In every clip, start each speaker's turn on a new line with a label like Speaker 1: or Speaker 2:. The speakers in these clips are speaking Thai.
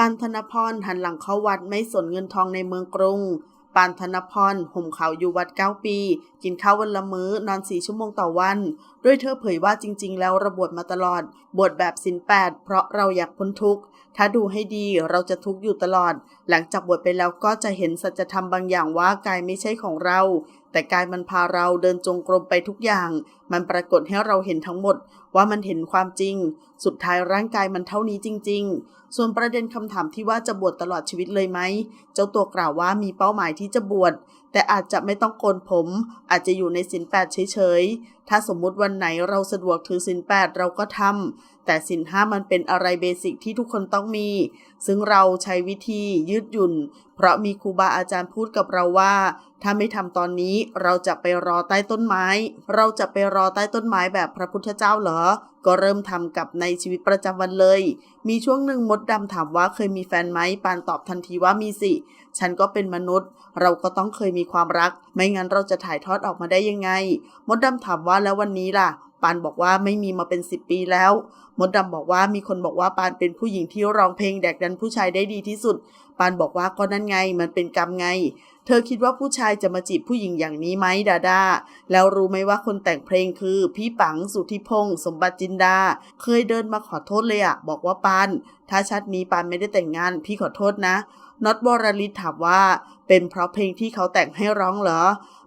Speaker 1: ปานธนพรหันหลังเข้าวัดไม่สนเงินทองในเมืองกรุง ปานธนพรห่มขาวอยู่วัดเก้าปี กินข้าววันละมื้อนอนสี่ชั่วโมงต่อวัน ด้วยเธอเผยว่าจริง ๆ แล้วระบวชมาตลอด บวชแบบสินแปดเพราะเราอยากพ้นทุกข์ ถ้าดูให้ดีเราจะทุกข์อยู่ตลอด หลังจากบวชไปแล้วก็จะเห็นสัจธรรมบางอย่างว่ากายไม่ใช่ของเราแต่กายมันพาเราเดินจงกรมไปทุกอย่าง มันปรากฏให้เราเห็นทั้งหมดว่ามันเห็นความจริง สุดท้ายร่างกายมันเท่านี้จริง ๆ ส่วนประเด็นคำถามที่ว่าจะบวชตลอดชีวิตเลยไหม เจ้าตัวกล่าวว่ามีเป้าหมายที่จะบวช แต่อาจจะไม่ต้องโกนผม อาจจะอยู่ในสินแปดเฉยๆ ถ้าสมมุติวันไหนเราสะดวกถือสินแปดเราก็ทำแต่สินห้ามันเป็นอะไรเบสิกที่ทุกคนต้องมี ซึ่งเราใช้วิธียืดหยุ่น เพราะมีครูบาอาจารย์พูดกับเราว่า ถ้าไม่ทำตอนนี้เราจะไปรอใต้ต้นไม้ เราจะไปรอใต้ต้นไม้แบบพระพุทธเจ้าเหรอ ก็เริ่มทำกับในชีวิตประจำวันเลย มีช่วงหนึ่งมดดำถามว่าเคยมีแฟนไหมปานตอบทันทีว่ามีสิ ฉันก็เป็นมนุษย์ เราก็ต้องเคยมีความรัก ไม่งั้นเราจะถ่ายทอดออกมาได้ยังไง มดดำถามว่าแล้ววันนี้ล่ะ ปานบอกว่าไม่มีมาเป็นสิบปีแล้ว มดดำบอกว่ามีคนบอกว่าปานเป็นผู้หญิงที่ร้องเพลงแดกดันผู้ชายได้ดีที่สุด ปานบอกว่าก็นั่นไง มันเป็นกรรมไง เธอคิดว่าผู้ชายจะมาจีบผู้หญิงอย่างนี้ไหมดาดาแล้วรู้ไหมว่าคนแต่งเพลงคือ พี่ปังสุธิพงศ์สมบัติจินดา เคยเดินมาขอโทษเลยอะบอกว่าปานถ้าชัดนี้ปานไม่ได้แต่งงาน พี่ขอโทษนะน็อตวรลิตถามว่า เป็นเพราะเพลงที่เขาแต่งให้ร้องเหรอ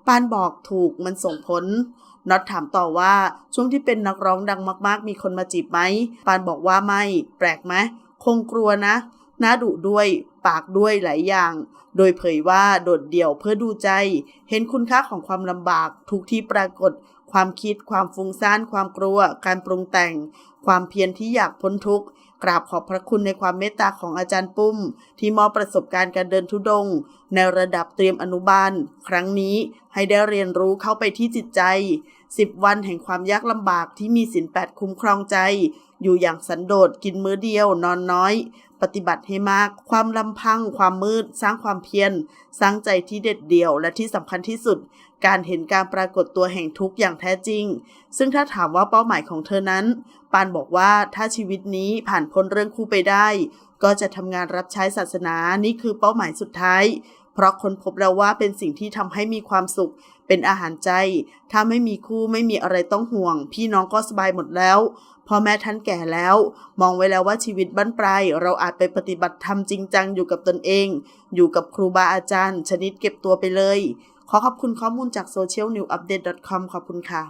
Speaker 1: ปานบอกถูกมันส่งผล น็อตถามต่อว่าช่วงที่เป็นนักร้องดังมากๆ มีคนมาจีบไหม ปานบอกว่าไม่ แปลกไหมคงกลัวนะหน้าดุด้วย ปากด้วยหลายอย่าง โดยเผยว่าโดดเดี่ยวเพื่อดูใจ เห็นคุณค่าของความลำบาก ทุกที่ปรากฏ ความคิด ความฟุ้งซ่าน ความกลัว การปรุงแต่ง ความเพียรที่อยากพ้นทุกข์ กราบขอบพระคุณในความเมตตาของอาจารย์ปุ้ม ที่มอบประสบการณ์การเดินทุดงค์ในระดับเตรียมอนุบาล ครั้งนี้ให้ได้เรียนรู้เข้าไปที่จิตใจ สิบวันแห่งความยากลำบากที่มีสินแปดคุ้มครองใจ อยู่อย่างสันโดษกินมื้อเดียวนอนน้อย ปฏิบัติให้มาก ความลำพัง ความมืด สร้างความเพียรสร้างใจที่เด็ดเดี่ยว และที่สำคัญที่สุด การเห็นการปรากฏตัวแห่งทุกข์อย่างแท้จริง ซึ่งถ้าถามว่าเป้าหมายของเธอนั้น ปานบอกว่าถ้าชีวิตนี้ผ่านพ้นเรื่องคู่ไปได้ ก็จะทำงานรับใช้ศาสนานี่คือเป้าหมายสุดท้าย เพราะคนพบแล้วว่าเป็นสิ่งที่ทำให้มีความสุข เป็นอาหารใจ ถ้าไม่มีคู่ไม่มีอะไรต้องห่วง พี่น้องก็สบายหมดแล้วพ่อแม่ท่านแก่แล้ว มองไว้แล้วว่าชีวิตบั้นปลายเราอาจไปปฏิบัติธรรมจริงจังอยู่กับตนเอง อยู่กับครูบาอาจารย์ ชนิดเก็บตัวไปเลย ขอขอบคุณข้อมูลจาก socialnews update com ขอบคุณค่ะ